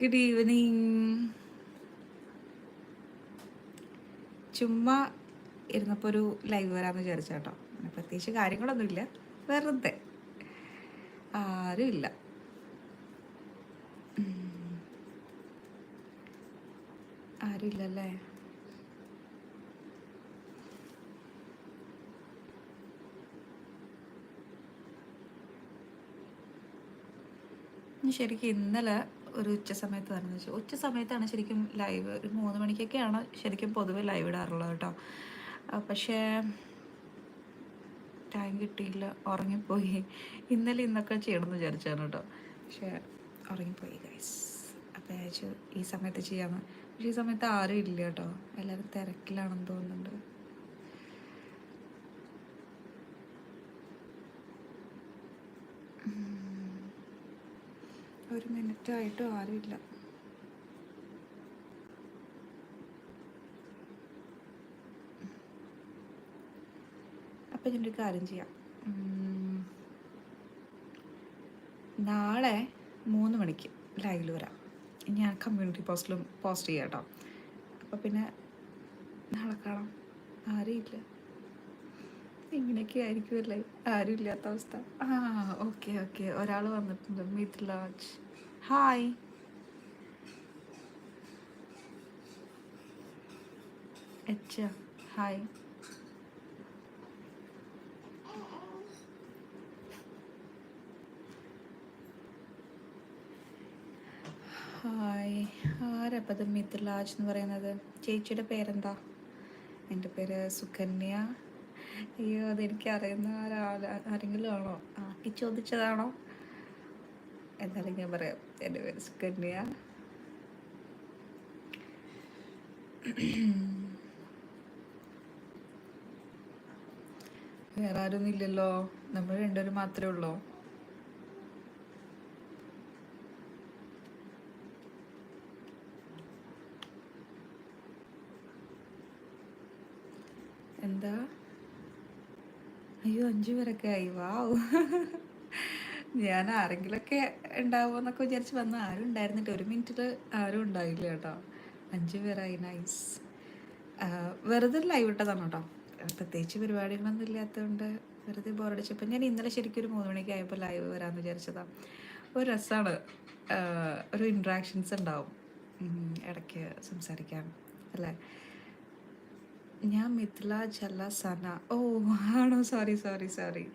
Good evening ചുമ്മാ ഇരുന്നപ്പോൾ ഒരു ലൈവ് വരാമെന്ന് വിചാരിച്ചു കേട്ടോ. അങ്ങനെ പ്രത്യേകിച്ച് കാര്യങ്ങളൊന്നുമില്ല വെറുതെ. ആരുമില്ല. ആരുമില്ലല്ലേ ശരിക്കും ഇന്നലെ ഒരു ഉച്ച സമയത്ത് തന്നെ വെച്ചാൽ ഉച്ച സമയത്താണ് ശരിക്കും ലൈവ് ഒരു മൂന്ന് മണിക്കൊക്കെയാണ് ശരിക്കും പൊതുവെ ലൈവ് ഇടാറുള്ളത് കേട്ടോ. പക്ഷേ ടൈം കിട്ടിയില്ല. ഉറങ്ങിപ്പോയി. ഇന്നലെ ഇന്നൊക്കെ ചെയ്യണമെന്ന് വിചാരിച്ചാണ് കേട്ടോ. പക്ഷേ ഉറങ്ങിപ്പോയി ഗൈസ് അപ്പോൾ വിചാരിച്ചു ഈ സമയത്ത് ചെയ്യാമെന്ന്. പക്ഷേ ഈ സമയത്ത് ആരും ഇല്ല കേട്ടോ. എല്ലാവരും തിരക്കിലാണെന്ന് തോന്നുന്നുണ്ട്. ഒരു മിനിറ്റ് ആയിട്ടും ആരുമില്ല. അപ്പം ഇതിന്റെ കാര്യം ചെയ്യാം. നാളെ മൂന്ന് മണിക്ക് ലൈവിൽ വരാം. ഞാൻ കമ്മ്യൂണിറ്റി പോസ്റ്റിലും പോസ്റ്റ് ചെയ്യാം കേട്ടോ അപ്പം പിന്നെ നാളെ കാണാം. ആരുമില്ല. ഇങ്ങനെയൊക്കെ ആയിരിക്കുമല്ലേ ആരും ഇല്ലാത്ത അവസ്ഥ. ആ ഓക്കെ ഓക്കെ ഒരാൾ വന്നിട്ടുണ്ട്. മിഥിലാജ് ഹായ് എച്ച ഹായ് ഹായ് ആരപ്പത് മിഥിലാജ് എന്ന് പറയുന്നത്? ചേച്ചിയുടെ പേരെന്താ? എന്റെ പേര് സുകന്യ. അയ്യോ അതെനിക്ക് അറിയുന്ന ആരെങ്കിലും ആണോ? ആക്കി ചോദിച്ചതാണോ? എന്നാലും ഞാൻ പറയാം. എന്റെ പേര് സുകന്യ. വേറെ ആരും ഇല്ലല്ലോ. നമ്മൾ രണ്ടുപേരും മാത്രമേ ഉള്ളൂ. എന്താ? അയ്യോ അഞ്ചു പേരൊക്കെ ആയി. വാവ് ഞാൻ ആരെങ്കിലൊക്കെ ഉണ്ടാവുമെന്നൊക്കെ വിചാരിച്ച് വന്ന ആരും ഉണ്ടായിരുന്നിട്ട് ഒരു മിനിറ്റിൽ ആരും ഉണ്ടായില്ല കേട്ടോ. അഞ്ചു പേരായി. നൈസ് വെറുതെ ലൈവ് ഇട്ടതാണ് കേട്ടോ. പ്രത്യേകിച്ച് പരിപാടികളൊന്നും ഇല്ലാത്തതുകൊണ്ട് വെറുതെ ബോറടിച്ചപ്പോൾ ഞാൻ ഇന്നലെ ശരിക്കും ഒരു മൂന്ന് മണിക്ക് ആയപ്പോൾ ലൈവ് വരാമെന്ന് വിചാരിച്ചതാണ് ഒരു രസമാണ് ഒരു ഇൻട്രാക്ഷൻസ് ഉണ്ടാവും. ഇടയ്ക്ക് സംസാരിക്കാൻ. അല്ലേ? ഞാൻ മിഥിലാജ് അല്ല സന. ഓ ആണോ? Sorry sorry sorry.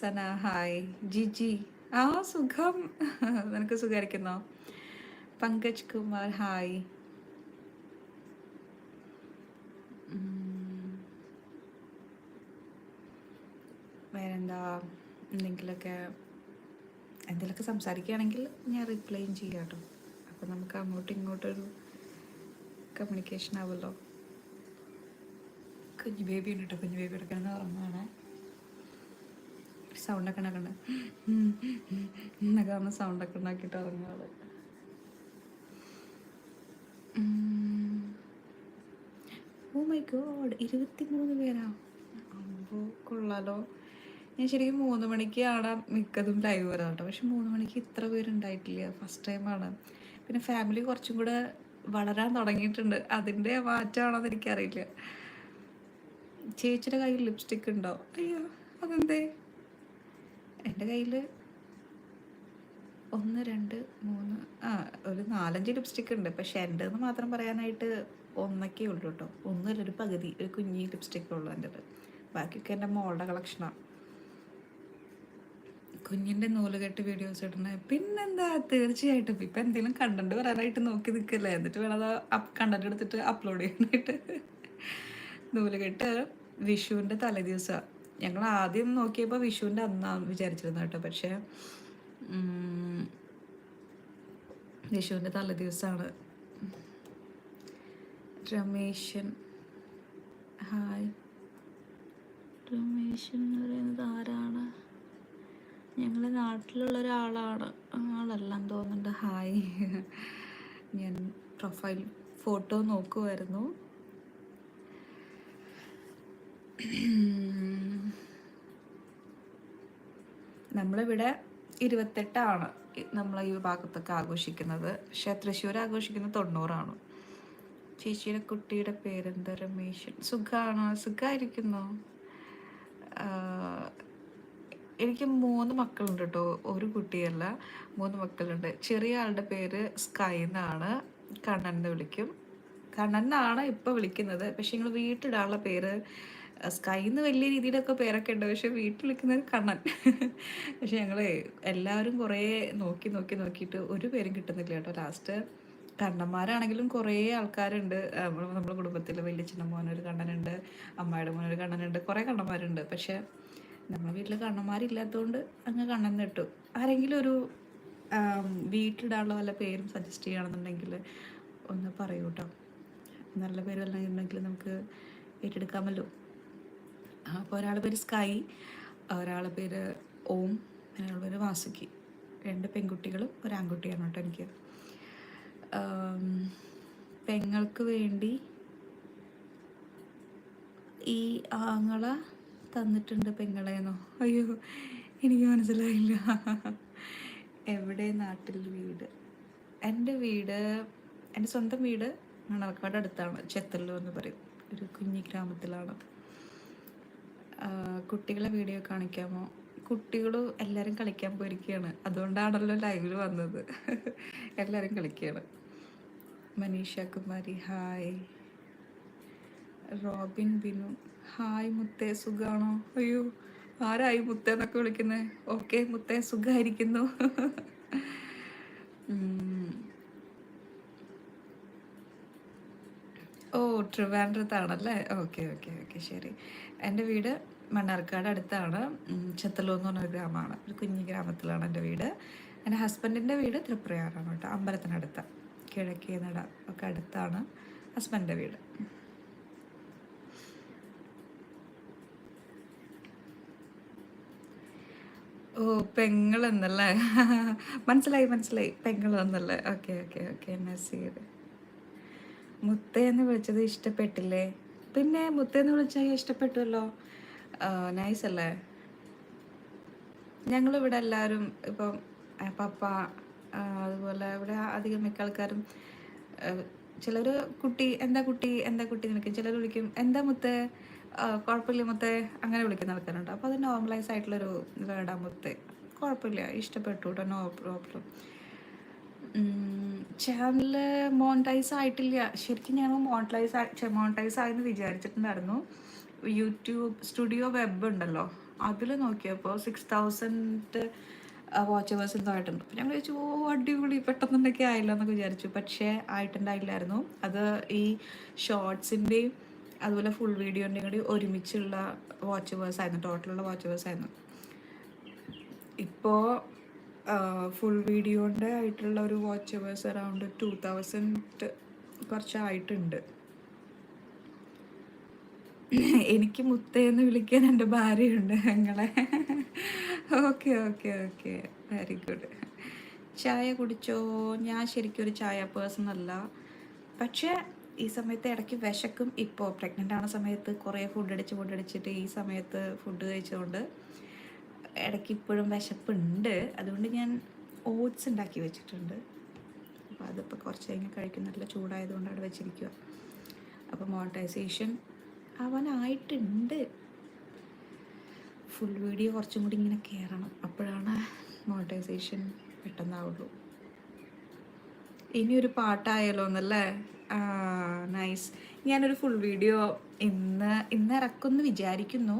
Sana hi. Jiji. ആ സുഖം. നിനക്ക് സുഖമായിരിക്കുന്നോ പങ്കജ് കുമാർ ഹായ്. വേറെന്താ? എന്തെങ്കിലുമൊക്കെ എന്തെങ്കിലുമൊക്കെ സംസാരിക്കുകയാണെങ്കിൽ ഞാൻ റിപ്ലൈയും ചെയ്യാം കേട്ടോ. അപ്പോൾ നമുക്ക് അങ്ങോട്ടും ഇങ്ങോട്ടൊരു കമ്മ്യൂണിക്കേഷൻ ആവുമല്ലോ. കുഞ്ഞു ബേബി ഉണ്ട് കേട്ടോ കുഞ്ഞു ബേബി എടുക്കണം എന്ന് പറഞ്ഞതാണ് സൗണ്ടൊക്കെ ഉണ്ടാക്കണ്ട? എന്നൊക്കെ പറഞ്ഞ സൗണ്ടൊക്കെ ഉണ്ടാക്കിയിട്ട് ഉറങ്ങാറ് ഓ മൈ ഗോഡ് ഇരുപത്തി മൂന്ന് പേരാ? അമ്പോ കൊള്ളാലോ. ഞാൻ ശരിക്കും മൂന്ന് മണിക്ക് ആടാ മിക്കതും ലൈവ് വരാം കേട്ടോ പക്ഷെ മൂന്ന് മണിക്ക് ഇത്ര പേരുണ്ടായിട്ടില്ല ഫസ്റ്റ് ടൈമാണ് പിന്നെ ഫാമിലി കുറച്ചും കൂടെ വളരാൻ തുടങ്ങിയിട്ടുണ്ട്. അതിന്റെ മാറ്റമാണോ എന്ന് എനിക്കറിയില്ല. ചേച്ചിയുടെ കയ്യിൽ ലിപ്സ്റ്റിക് ഉണ്ടോ? അയ്യോ അതെന്തേ? എന്റെ കയ്യിൽ ഒന്ന് രണ്ട് മൂന്ന് ആ ഒരു നാലഞ്ച് ലിപ്സ്റ്റിക് ഉണ്ട്. പക്ഷെ എന്റെ എന്ന് മാത്രം പറയാനായിട്ട് ഒന്നൊക്കെ ഉള്ളൂ കേട്ടോ ഒന്നുമില്ല ഒരു പകുതി ഒരു കുഞ്ഞി ലിപ്സ്റ്റിക് ഉള്ളൂ എന്റെ ബാക്കിയൊക്കെ എന്റെ മോളുടെ കളക്ഷനാണ് കുഞ്ഞിന്റെ നൂലുകെട്ട് വീഡിയോസ് ഇടണേ പിന്നെന്താ? തീർച്ചയായിട്ടും ഇപ്പം എന്തെങ്കിലും കണ്ടന്റ് വരാനായിട്ട് നോക്കി നിൽക്കല്ലേ? എന്നിട്ട് വേണം അത് കണ്ടന്റ് എടുത്തിട്ട് അപ്ലോഡ് ചെയ്യാനായിട്ട്. നൂലുകെട്ട് വിഷുവിന്റെ തലേദിവസമാണ് ഞങ്ങൾ ആദ്യം നോക്കിയപ്പോൾ വിഷുവിന്റെ അന്നാണ് വിചാരിച്ചിരുന്നത് കേട്ടോ. പക്ഷേ വിഷുവിന്റെ തലേദിവസമാണ് രമേശൻ ഹായ്. രമേശൻ എന്ന് പറയുന്നത് ആരാണ്? ഞങ്ങളുടെ നാട്ടിലുള്ള ഒരാളാണ്. ആളെല്ലാം തോന്നുന്നുണ്ട്. ഹായ്. ഞാൻ പ്രൊഫൈൽ ഫോട്ടോ നോക്കുമായിരുന്നു നമ്മളിവിടെ ഇരുപത്തെട്ടാണ് നമ്മൾ ഈ ഭാഗത്തൊക്കെ ആഘോഷിക്കുന്നത്. പക്ഷെ തൃശ്ശൂർ ആഘോഷിക്കുന്നത് തൊണ്ണൂറാണ്. ചേച്ചിയുടെ കുട്ടിയുടെ പേരെന്താ രമേശൻ സുഖാണോ? സുഖമായിരിക്കുന്നു എനിക്ക് മൂന്ന് മക്കളുണ്ട് കേട്ടോ. ഒരു കുട്ടിയല്ല മൂന്ന് മക്കളുണ്ട്. ചെറിയ ആളുടെ പേര് സ്കൈ എന്നാണ്. കണ്ണൻ എന്ന് വിളിക്കും. കണ്ണൻ എന്നാണ് ഇപ്പോൾ വിളിക്കുന്നത്. പക്ഷെ ഞങ്ങൾ വീട്ടിടാനുള്ള പേര് സ്കൈ എന്ന് വലിയ രീതിയിലൊക്കെ പേരൊക്കെ ഉണ്ട്. പക്ഷെ വീട്ടിൽ വിളിക്കുന്നത് കണ്ണൻ. പക്ഷെ ഞങ്ങൾ എല്ലാവരും കുറേ നോക്കി നോക്കി നോക്കിയിട്ട് ഒരു പേരും കിട്ടുന്നില്ല കേട്ടോ. ലാസ്റ്റ് കണ്ണന്മാരാണെങ്കിലും കുറേ ആൾക്കാരുണ്ട്. നമ്മൾ നമ്മുടെ കുടുംബത്തിൽ വലിയ വലിയച്ഛന്റെ മോനൊരു കണ്ണനുണ്ട് അമ്മയുടെ മോനൊരു കണ്ണനുണ്ട് കുറേ കണ്ണന്മാരുണ്ട്. പക്ഷെ നമ്മുടെ വീട്ടിൽ കണ്ണന്മാരില്ലാത്തതുകൊണ്ട് അങ്ങ് കണ്ണൻ നിട്ടു. ആരെങ്കിലും ഒരു വീട്ടിലിടാനുള്ള വല്ല പേരും സജസ്റ്റ് ചെയ്യുകയാണെന്നുണ്ടെങ്കിൽ ഒന്ന് പറയൂ കേട്ടോ. നല്ല പേര് വല്ല നമുക്ക് ഏറ്റെടുക്കാമല്ലോ. അപ്പോൾ ഒരാളുടെ പേര് സ്കൈ ഒരാളുടെ പേര് ഓം ഒരാളുടെ പേര് വാസുക്കി രണ്ട് പെൺകുട്ടികളും ഒരു ആൺകുട്ടിയാണ് കേട്ടോ എനിക്ക്. പെങ്ങൾക്ക് വേണ്ടി ഈ ആങ്ങള തന്നിട്ടുണ്ട് പെങ്ങളെന്നോ? അയ്യോ എനിക്ക് മനസ്സിലായില്ല. എവിടെ നാട്ടിൽ വീട്? എന്റെ വീട് എന്റെ സ്വന്തം വീട് മണർക്കാട് അടുത്താണ് ചെത്തല്ലു എന്ന് പറയും. ഒരു കുഞ്ഞി ഗ്രാമത്തിലാണ്. കുട്ടികളെ വീഡിയോ കാണിക്കാമോ? കുട്ടികൾ എല്ലാവരും കളിക്കാൻ പോയിരിക്കുകയാണ് അതുകൊണ്ടാണല്ലോ ലൈവിൽ വന്നത്. എല്ലാവരും കളിക്കുകയാണ് Manisha Kumari hi Robin Binu hi മുത്തേ സുഖാണോ? അയ്യോ ആരായി മുത്തേ എന്നൊക്കെ വിളിക്കുന്നത് ഓക്കെ മുത്തേ സുഖമായിരിക്കുന്നു ഓ ട്രിവാൻഡ്രത്താണല്ലേ? ഓക്കെ ഓക്കെ ഓക്കെ ശരി. എന്റെ വീട് മണ്ണാർക്കാട് അടുത്താണ്. ചെത്തലോ എന്ന് പറഞ്ഞൊരു ഗ്രാമമാണ്. ഒരു കുഞ്ഞു ഗ്രാമത്തിലാണ് എന്റെ വീട്. എന്റെ ഹസ്ബൻഡിന്റെ വീട് തൃപ്രയാറാണ് കേട്ടോ അമ്പലത്തിനടുത്ത. കിഴക്കേ നട ഒക്കെ അടുത്താണ് ഹസ്ബൻഡിന്റെ വീട്. ഓ പെങ്ങളെന്നല്ലേ? മനസ്സിലായി മനസ്സിലായി. പെങ്ങളെന്നല്ലേ? Okay okay okay. നസീർ മുത്തയെന്ന് വിളിച്ചത് ഇഷ്ടപ്പെട്ടില്ലേ? പിന്നെ മുത്തേന്ന് വിളിച്ചാൽ ഇഷ്ടപ്പെട്ടുവല്ലോ? നൈസ് അല്ലേ ഞങ്ങളിവിടെ എല്ലാവരും ഇപ്പം പപ്പ അതുപോലെ ഇവിടെ അധികം മിക്ക ആൾക്കാരും ചിലർ കുട്ടി എന്താ കുട്ടി എന്താ കുട്ടി വിളിക്കും. ചിലർ വിളിക്കും എന്താ മുത്തേ? കുഴപ്പമില്ല മുത്തേ. അങ്ങനെ വിളിക്കുന്ന ആൾക്കാരുണ്ട്. അപ്പോൾ അത് നോർമലൈസ് ആയിട്ടുള്ളൊരു വേടാ മുത്തേ. കുഴപ്പമില്ല ഇഷ്ടപ്പെട്ടു കേട്ടോ നോ പ്രോബ്ലം ചാനൽ മോണിറ്റൈസ് ആയിട്ടില്ല. ശരിക്കും ഞാൻ മോണിറ്റൈസ് മോണിറ്റൈസ് ആയെന്ന് വിചാരിച്ചിട്ടുണ്ടായിരുന്നു. യൂട്യൂബ് സ്റ്റുഡിയോ വെബ് ഉണ്ടല്ലോ. അതിൽ നോക്കിയപ്പോൾ സിക്സ് തൗസൻഡ് വാച്ച് അവേഴ്സ് എന്തോ ആയിട്ടുണ്ട്. അപ്പം ഞങ്ങൾ ചോദിച്ചു ഓ അടിപൊളി പെട്ടെന്നുണ്ടൊക്കെ ആയില്ല എന്നൊക്കെ വിചാരിച്ചു. പക്ഷേ ആയിട്ടുണ്ടായില്ലായിരുന്നു. അത് ഈ ഷോർട്സിന്റെയും അതുപോലെ ഫുൾ വീഡിയോന്റെയും കൂടി ഒരുമിച്ചുള്ള വാച്ച് അവേഴ്സ് ആയിരുന്നു. ടോട്ടലുള്ള വാച്ച് അവേഴ്സ് ആയിരുന്നു. ഇപ്പോൾ ഫുൾ വീഡിയോന്റെ ആയിട്ടുള്ള ഒരു watch hours around two thousand കുറച്ചായിട്ടുണ്ട്. എനിക്ക് മുത്തേന്ന് വിളിക്കാൻ എന്റെ ഭാര്യയുണ്ട് ഞങ്ങളെ. Okay okay okay very good ചായ കുടിച്ചോ? ഞാൻ ശരിക്കും ഒരു ചായ പേഴ്സൺ അല്ല. പക്ഷേ ഈ സമയത്ത് ഇടയ്ക്ക് വിശക്കും. ഇപ്പോൾ പ്രഗ്നന്റ് ആണ സമയത്ത് കുറേ ഫുഡ് അടിച്ച് ഫുഡ് അടിച്ചിട്ട് ഈ സമയത്ത് ഫുഡ് കഴിച്ചുകൊണ്ട് ഇടയ്ക്ക് ഇപ്പോഴും വിശപ്പുണ്ട്. അതുകൊണ്ട് ഞാൻ ഓട്സ് ഉണ്ടാക്കി വെച്ചിട്ടുണ്ട്. അപ്പോൾ അതിപ്പോൾ കുറച്ച് കഴിഞ്ഞ് കഴിക്കുന്നില്ല ചൂടായതുകൊണ്ട് അവിടെ വെച്ചിരിക്കുക അപ്പോൾ മോണിറ്റൈസേഷൻ ആവാനായിട്ടുണ്ട്. ഫുൾ വീഡിയോ കുറച്ചും കൂടി ഇങ്ങനെ കയറണം. അപ്പോഴാണ് മോണിറ്റൈസേഷൻ പെട്ടെന്നാവുള്ളൂ. ഇനിയൊരു പാട്ടായാലോ എന്നല്ലേ? നൈസ്. ഞാനൊരു ഫുൾ വീഡിയോ ഇന്ന് ഇന്ന് ഇറക്കുമെന്ന് വിചാരിക്കുന്നു.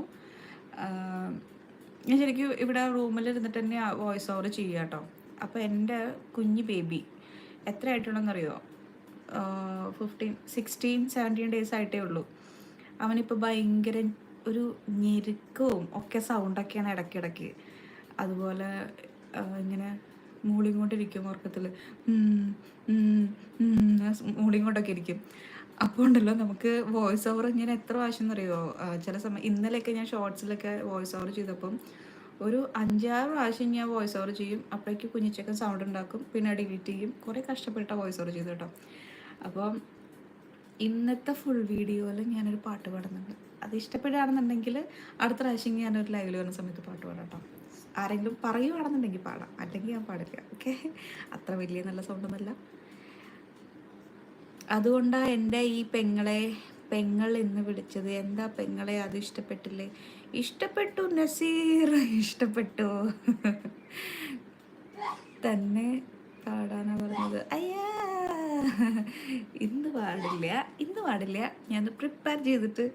ഞാൻ ശരിക്കും ഇവിടെ റൂമിൽ ഇരുന്നിട്ട് തന്നെ വോയിസ് ഓവർ ചെയ്യുക കേട്ടോ അപ്പോൾ എന്റെ കുഞ്ഞ് ബേബി എത്ര ആയിട്ടുണ്ടെന്നറിയോ ഫിഫ്റ്റീൻ സിക്സ്റ്റീൻ സെവന്റീൻ ഡേയ്സ് ആയിട്ടേ ഉള്ളൂ. അവനിപ്പോൾ ഭയങ്കര ഒരു ഞെരുക്കവും ഒക്കെ സൗണ്ടൊക്കെയാണ് ഇടയ്ക്കിടയ്ക്ക്. അതുപോലെ ഇങ്ങനെ മൂളിങ്ങോട്ടിരിക്കും ഉറക്കത്തിൽ മൂളിങ്ങോട്ടൊക്കെ ഇരിക്കും. അപ്പോൾ ഉണ്ടല്ലോ നമുക്ക് വോയിസ് ഓവർ ഇങ്ങനെ എത്ര പ്രാവശ്യം എന്നറിയോ ചില സമയം ഇന്നലെയൊക്കെ ഞാൻ ഷോർട്സിലൊക്കെ വോയിസ് ഓവർ ചെയ്തപ്പം ഒരു അഞ്ചാറ് പ്രാവശ്യം ഞാൻ വോയിസ് ഓവർ ചെയ്യും അപ്പോഴേക്ക് കുഞ്ഞിച്ചക്കൻ സൗണ്ട് ഉണ്ടാക്കും പിന്നെ ഡിലീറ്റ് ചെയ്യും. കുറേ കഷ്ടപ്പെട്ട വോയിസ് ഓവർ ചെയ്തു കേട്ടോ. അപ്പം ഇന്നത്തെ ഫുൾ വീഡിയോയിൽ ഞാനൊരു പാട്ട് പാടുന്നുണ്ട്. അത് ഇഷ്ടപ്പെടുകയാണെന്നുണ്ടെങ്കിൽ അടുത്ത പ്രാവശ്യം ഞാനൊരു ലൈവിൽ വരുന്ന സമയത്ത് പാട്ട് പാടാം കേട്ടോ. ആരെങ്കിലും പറയുവാണെന്നുണ്ടെങ്കിൽ പാടാം. അല്ലെങ്കിൽ ഞാൻ പാടില്ല. ഓക്കെ അത്ര വലിയ നല്ല സൗണ്ടൊന്നുമല്ല അതുകൊണ്ടാണ് എന്റെ ഈ പെങ്ങളെ പെങ്ങൾ എന്ന് വിളിച്ചത്. എന്താ പെങ്ങളെ അത് ഇഷ്ടപ്പെട്ടില്ലേ? ഇഷ്ടപ്പെട്ടു നസീർ ഇഷ്ടപ്പെട്ടു. തന്നെ പാടാനാ പറഞ്ഞത്. അയ്യാ ഇന്ന് പാടില്ല ഇന്ന് പാടില്ല. ഞാൻ പ്രിപ്പയർ ചെയ്തിട്ട്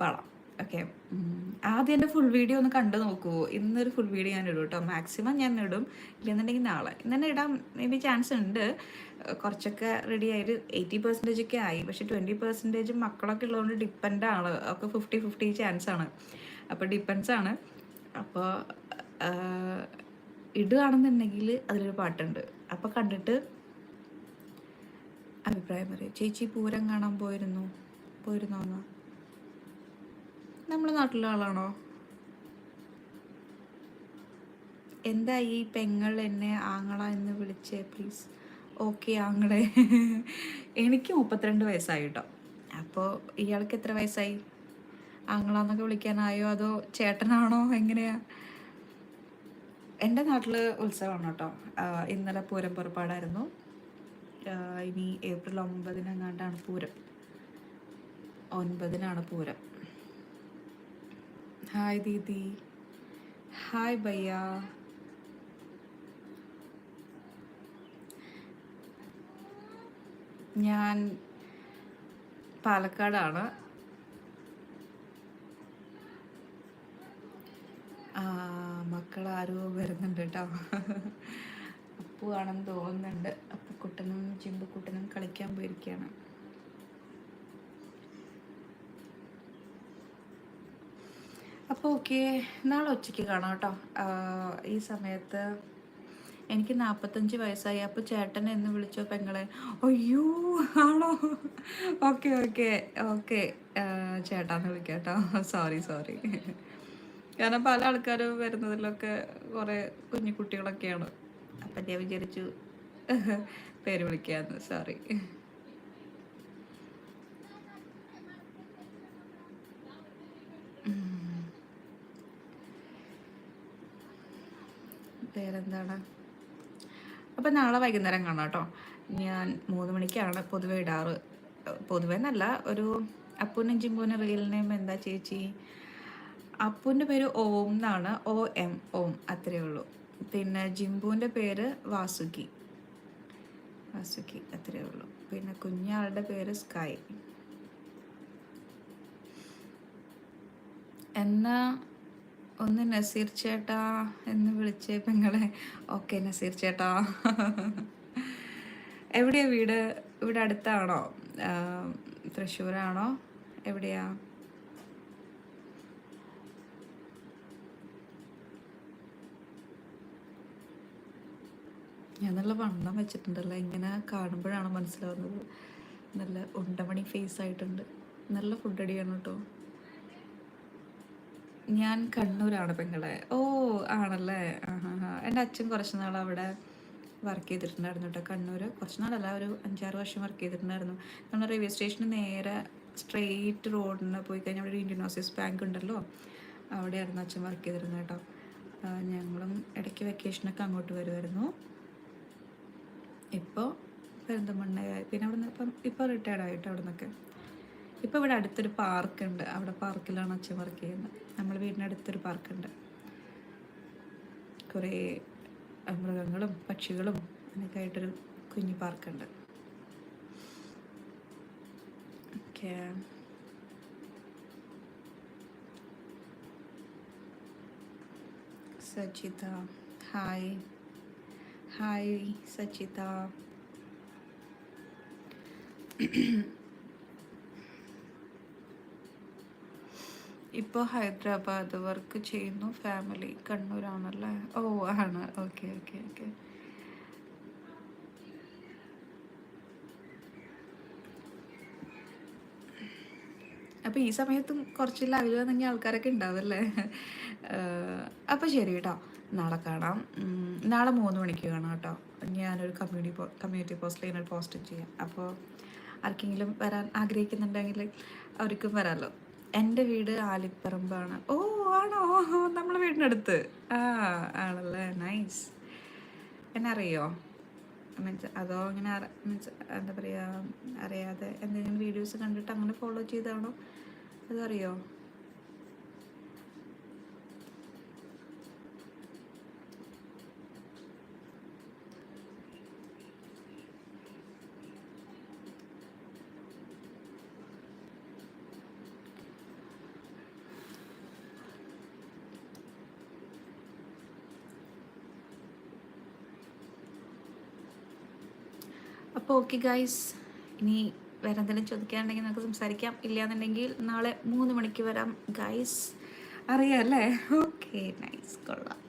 പാടാം. ഓക്കെ ആദ്യം എന്റെ ഫുൾ വീഡിയോ ഒന്ന് കണ്ടു നോക്കൂ. ഇന്നൊരു ഫുൾ വീഡിയോ ഞാൻ ഇടും കേട്ടോ മാക്സിമം ഞാൻ ഇടും ഇല്ലെന്നുണ്ടെങ്കിൽ നാളെ. ഇന്ന് ഇടാൻ മേ ബി ചാൻസ് ഉണ്ട്. കുറച്ചൊക്കെ റെഡി ആയിട്ട് എയ്റ്റി പെർസെന്റേജ് ഒക്കെ ആയി. പക്ഷെ ട്വന്റി പെർസെന്റേജ് മക്കളൊക്കെ ഉള്ളതുകൊണ്ട് ഡിപ്പെൻഡ് ആണ്. ഒക്കെ ഫിഫ്റ്റി ഫിഫ്റ്റി ചാൻസ് ആണ്. അപ്പോൾ ഡിപ്പെൻസ് ആണ്. അപ്പോൾ ഇടുകയാണെന്നുണ്ടെങ്കിൽ അതിലൊരു പാട്ടുണ്ട്. അപ്പോൾ കണ്ടിട്ട് അഭിപ്രായം പറയും. ചേച്ചി പൂരം കാണാൻ പോയിരുന്നു. പോയിരുന്നോ എന്നാ നമ്മുടെ നാട്ടിലെ ആളാണോ? എന്താ ഈ പെങ്ങൾ എന്നെ ആങ്ങള എന്ന് വിളിച്ചേ പ്ലീസ് ഓക്കെ ആങ്ങളെ. എനിക്ക് മുപ്പത്തിരണ്ട് വയസ്സായി കേട്ടോ. അപ്പോൾ ഇയാൾക്ക് എത്ര വയസ്സായി? ആങ്ങളാന്നൊക്കെ വിളിക്കാനായോ? അതോ ചേട്ടനാണോ? എങ്ങനെയാ? എന്റെ നാട്ടിൽ ഉത്സവമാണ് കേട്ടോ. ഇന്നലെ പൂരം പുറപ്പാടായിരുന്നു. ഇനി ഏപ്രിൽ ഒമ്പതിനെങ്ങാണ്ടാണ് പൂരം. ഒൻപതിനാണ് പൂരം. ഹായ് ദീദി. ഹായ് ഭയ്യ ഞാൻ പാലക്കാടാണ്. മക്കളാരോ വരുന്നുണ്ട് കേട്ടോ അപ്പു ആണെന്ന് തോന്നുന്നുണ്ട്. അപ്പുക്കുട്ടനും ചിമ്പുക്കുട്ടനും കളിക്കാൻ പോയിരിക്കുകയാണ് അപ്പോൾ ഓക്കെ നാളെ ഉച്ചയ്ക്ക് കാണാം കേട്ടോ. ഈ സമയത്ത് എനിക്ക് നാൽപ്പത്തഞ്ച് വയസ്സായി. അപ്പോൾ ചേട്ടൻ എന്ന് വിളിച്ചോ പെങ്ങളെ? അയ്യോ ആണോ? Okay okay okay. ചേട്ടാന്ന് വിളിക്കാം കേട്ടോ. Sorry sorry. കാരണം പല ആൾക്കാരും വരുന്നതിലൊക്കെ കുറേ കുഞ്ഞു കുട്ടികളൊക്കെയാണ് അപ്പം ഞാൻ വിചാരിച്ചു പേര് വിളിക്കാന്ന്. സോറി. വേറെന്താണ് അപ്പം നാളെ വൈകുന്നേരം കാണാം കേട്ടോ. ഞാൻ മൂന്ന് മണിക്കാണ് പൊതുവെ ഇടാറ്. പൊതുവെ എന്നല്ല ഒരു അപ്പൂനും ചിമ്പൂനും റിയൽ നെയിം എന്താ ചേച്ചി? അപ്പൂന്റെ പേര് ഓം എന്നാണ്. ഒ എം ഓം അത്രയേ ഉള്ളൂ. പിന്നെ ജിംബുവിന്റെ പേര് വാസുകി. വാസുകി അത്രയേ ഉള്ളൂ. പിന്നെ കുഞ്ഞാളുടെ പേര് സ്കൈ. എന്നാ ഒന്ന് നസീർ ചേട്ടാ എന്ന് വിളിച്ചേ പെങ്ങളെ. ഓക്കെ നസീർ ചേട്ടാ. എവിടെയാ വീട്? ഇവിടെ അടുത്താണോ? തൃശ്ശൂരാണോ? എവിടെയാ? ഞാൻ നല്ല വണ്ണം വെച്ചിട്ടുണ്ടല്ലോ. ഇങ്ങനെ കാണുമ്പോഴാണ് മനസ്സിലാവുന്നത്. നല്ല ഉണ്ടമണി ഫേസ് ആയിട്ടുണ്ട്. നല്ല ഫുഡ് അടിയാണ് കേട്ടോ. ഞാൻ കണ്ണൂരാണ് പെങ്ങളെ. ഓ ആണല്ലേ? എന്റെ അച്ഛൻ കുറച്ച് നാൾ അവിടെ വർക്ക് ചെയ്തിട്ടുണ്ടായിരുന്നു കേട്ടോ കണ്ണൂർ കുറച്ച് നാളല്ല ഒരു അഞ്ചാറ് വർഷം വർക്ക് ചെയ്തിട്ടുണ്ടായിരുന്നു. നമ്മുടെ റെയിൽവേ സ്റ്റേഷന് നേരെ സ്ട്രെയിറ്റ് റോഡിന് പോയി കഴിഞ്ഞാൽ അവിടെ ഒരു ഇന്ത്യൻ ഓസീസ് ബാങ്ക് ഉണ്ടല്ലോ? അവിടെയായിരുന്നു അച്ഛൻ വർക്ക് ചെയ്തിരുന്നത് കേട്ടോ. ഞങ്ങളും ഇടയ്ക്ക് വെക്കേഷനൊക്കെ അങ്ങോട്ട് വരുമായിരുന്നു ഇപ്പോൾ പെരുന്തമണ്ണ പിന്നെ അവിടെ നിന്ന് ഇപ്പം ഇപ്പോൾ റിട്ടയർഡ് ആയിട്ട് അവിടെ നിന്നൊക്കെ ഇപ്പോൾ ഇവിടെ അടുത്തൊരു പാർക്കുണ്ട്. അവിടെ പാർക്കിലാണ് അച്ഛൻ വർക്ക് ചെയ്യുന്നത്. വീടിന്റെ അടുത്തൊരു പാർക്കുണ്ട്. കുറേ മൃഗങ്ങളും പക്ഷികളും അങ്ങനെയൊക്കെ ആയിട്ടൊരു കുഞ്ഞു പാർക്കുണ്ട്. Okay. Sajitha. Hi. Hi Sajitha. ഇപ്പോൾ ഹൈദരാബാദ് വർക്ക് ചെയ്യുന്നു. ഫാമിലി കണ്ണൂരാണല്ലേ? ഓ ആണ്. ഓക്കെ ഓക്കെ ഓക്കെ അപ്പോൾ ഈ സമയത്തും കുറച്ച് ലൈവ് വന്നെങ്കിൽ ആൾക്കാരൊക്കെ ഉണ്ടാവല്ലേ അപ്പോൾ ശരി കേട്ടോ നാളെ കാണാം. നാളെ മൂന്ന് മണിക്ക് കാണാം കേട്ടോ ഞാനൊരു കമ്മ്യൂണിറ്റി കമ്മ്യൂണിറ്റി പോസ്റ്റിൽ ഞാനൊരു പോസ്റ്റ് ചെയ്യാം. അപ്പോൾ ആർക്കെങ്കിലും വരാൻ ആഗ്രഹിക്കുന്നുണ്ടെങ്കിൽ അവർക്കും വരാമല്ലോ എന്റെ വീട് ആലിപ്പറമ്പാണ്. ഓ ആണോ? നമ്മളെ വീടിനടുത്ത്. ആ ആണല്ലേ? നൈസ് എന്നെ അറിയോ മീൻസ് അതോ ഇങ്ങനെ മീൻസ് എന്താ പറയുക അറിയാതെ എന്തെങ്കിലും വീഡിയോസ് കണ്ടിട്ട് അങ്ങനെ ഫോളോ ചെയ്താണോ? അതറിയോ? ഓക്കെ ഗൈസ് ഇനി വേറെ എന്തെങ്കിലും ചോദിക്കാനുണ്ടെങ്കിൽ നമുക്ക് സംസാരിക്കാം. ഇല്ലയെന്നുണ്ടെങ്കിൽ നാളെ മൂന്ന് മണിക്ക് വരാം ഗൈസ് അറിയാം അല്ലേ ഓക്കെ നൈസ് കൊള്ളാം.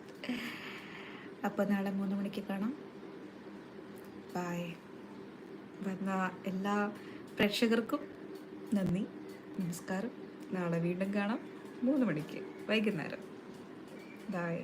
അപ്പോൾ നാളെ മൂന്ന് മണിക്ക് കാണാം. ബായ് വന്ന എല്ലാ പ്രേക്ഷകർക്കും നന്ദി നമസ്കാരം. നാളെ വീണ്ടും കാണാം. മൂന്ന് മണിക്ക്. വൈകുന്നേരം. ബായ്